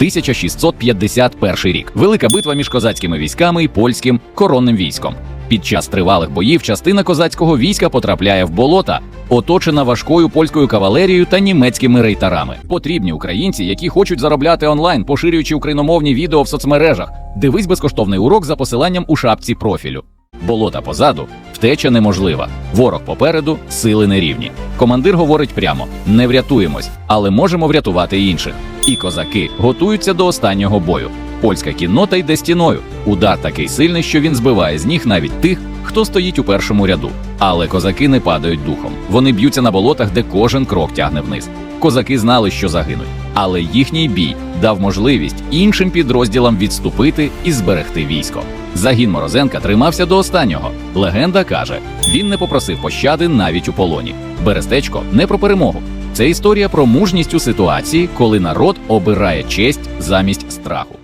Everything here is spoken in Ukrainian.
1651 рік. Велика битва між козацькими військами і польським коронним військом. Під час тривалих боїв частина козацького війська потрапляє в болота, оточена важкою польською кавалерією та німецькими рейтарами. Потрібні українці, які хочуть заробляти онлайн, поширюючи україномовні відео в соцмережах. Дивись безкоштовний урок за посиланням у шапці профілю. Болота позаду, втеча неможлива. Ворог попереду, сили нерівні. Командир говорить прямо: не врятуємось, але можемо врятувати інших. І козаки готуються до останнього бою. Польська кіннота йде стіною. Удар такий сильний, що він збиває з ніг навіть тих, хто стоїть у першому ряду. Але козаки не падають духом. Вони б'ються на болотах, де кожен крок тягне вниз. Козаки знали, що загинуть, але їхній бій дав можливість іншим підрозділам відступити і зберегти військо. Загін Морозенка тримався до останнього. Легенда каже, він не попросив пощади навіть у полоні. Берестечко не про перемогу. Це історія про мужність у ситуації, коли народ обирає честь замість страху.